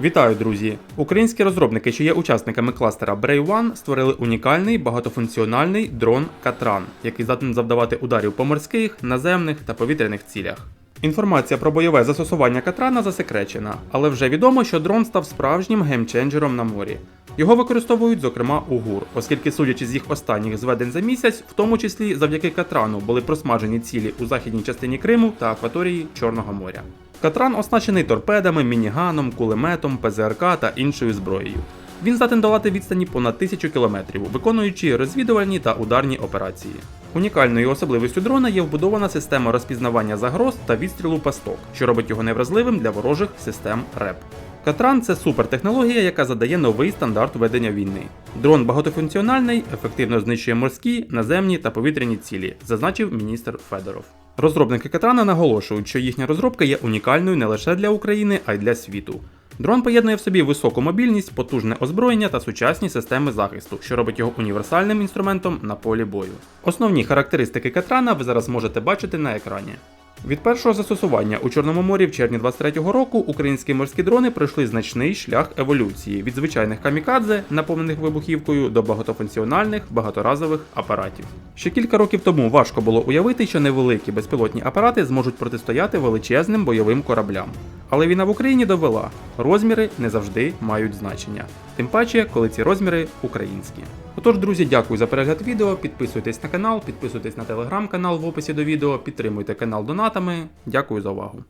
Вітаю, друзі! Українські розробники, що є учасниками кластера Brave One, створили унікальний багатофункціональний дрон Катран, який здатний завдавати ударів по морських, наземних та повітряних цілях. Інформація про бойове застосування Катрана засекречена, але вже відомо, що дрон став справжнім геймченджером на морі. Його використовують, зокрема, у ГУР, оскільки, судячи з їх останніх зведень за місяць, в тому числі завдяки Катрану були просмажені цілі у західній частині Криму та акваторії Чорного моря. Катран оснащений торпедами, мініганом, кулеметом, ПЗРК та іншою зброєю. Він здатен долати відстані понад тисячу кілометрів, виконуючи розвідувальні та ударні операції. Унікальною особливістю дрона є вбудована система розпізнавання загроз та відстрілу пасток, що робить його невразливим для ворожих систем РЕП. Катран це супертехнологія, яка задає новий стандарт ведення війни. Дрон багатофункціональний, ефективно знищує морські, наземні та повітряні цілі, зазначив міністр Федоров. Розробники Катрана наголошують, що їхня розробка є унікальною не лише для України, а й для світу. Дрон поєднує в собі високу мобільність, потужне озброєння та сучасні системи захисту, що робить його універсальним інструментом на полі бою. Основні характеристики Катрана ви зараз можете бачити на екрані. Від першого застосування у Чорному морі в червні 23-го року українські морські дрони пройшли значний шлях еволюції від звичайних камікадзе, наповнених вибухівкою, до багатофункціональних багаторазових апаратів. Ще кілька років тому важко було уявити, що невеликі безпілотні апарати зможуть протистояти величезним бойовим кораблям. Але війна в Україні довела, розміри не завжди мають значення. Тим паче, коли ці розміри українські. Отож, друзі, дякую за перегляд відео. Підписуйтесь на канал, підписуйтесь на телеграм-канал в описі до відео, підтримуйте канал донатами. Дякую за увагу.